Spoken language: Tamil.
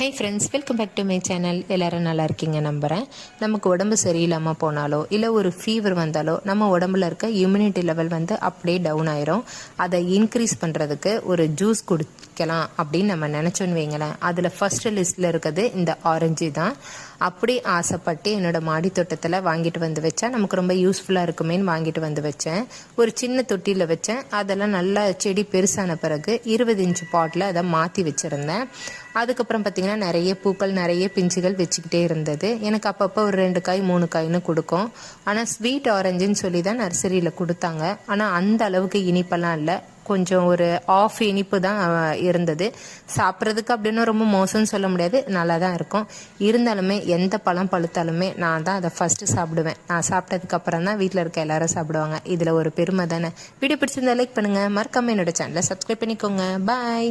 Hi friends welcome back to my channel எல்லோரும் நல்லா இருக்கீங்க நம்புகிறேன் நமக்கு உடம்பு சரியில்லாமல் போனாலோ இல்லை ஒரு ஃபீவர் வந்தாலோ நம்ம உடம்புல இருக்க இம்யூனிட்டி லெவல் வந்து அப்படியே டவுன் ஆயிரும். அதை இன்க்ரீஸ் பண்ணுறதுக்கு ஒரு ஜூஸ் குடிக்கலாம் அப்படின்னு நம்ம நினச்சோன்னு வைங்களேன். அதில் ஃபஸ்ட்டு லிஸ்ட்டில் இருக்கிறது இந்த ஆரஞ்சு தான். அப்படி ஆசைப்பட்டு என்னோட மாடி தோட்டத்தில் வாங்கிட்டு வந்து வச்சேன். நமக்கு ரொம்ப யூஸ்ஃபுல்லாக இருக்குமேன்னு வாங்கிட்டு வந்து வச்சேன். ஒரு சின்ன தொட்டியில் வச்சேன். அதெல்லாம் நல்லா செடி பெருசான பிறகு இருபது இன்ச்சு பாட்டில் அதை மாற்றி வச்சுருந்தேன். அதுக்கப்புறம் பார்த்திங்கன்னா நிறைய பூக்கள் நிறைய பிஞ்சுகள் வச்சுக்கிட்டே இருந்தது. எனக்கு அப்பப்போ ஒரு ரெண்டு காய் மூணு காய்னு கொடுக்கும். ஆனால் ஸ்வீட் ஆரஞ்சுன்னு சொல்லி தான் நர்சரியில் கொடுத்தாங்க. ஆனால் அந்த அளவுக்கு இனிப்பெல்லாம் இல்லை. கொஞ்சம் ஒரு ஆஃப் இனிப்பு தான் இருந்தது. சாப்பிட்றதுக்கு அப்படின்னு ரொம்ப மோசம்னு சொல்ல முடியாது. நல்லா தான் இருக்கும். இருந்தாலுமே எந்த பழம் பழுத்தாலுமே நான் தான் அதை ஃபஸ்ட்டு சாப்பிடுவேன். நான் சாப்பிட்டதுக்கு அப்புறம் தான் வீட்டில் இருக்க எல்லாரும் சாப்பிடுவாங்க. இதில் ஒரு பெருமை தானே. வீடியோ பிடிச்சிருந்தா லைக் பண்ணுங்கள் மறக்காமல் என்னோட சேனலை சப்ஸ்கிரைப் பண்ணிக்கோங்க. பாய்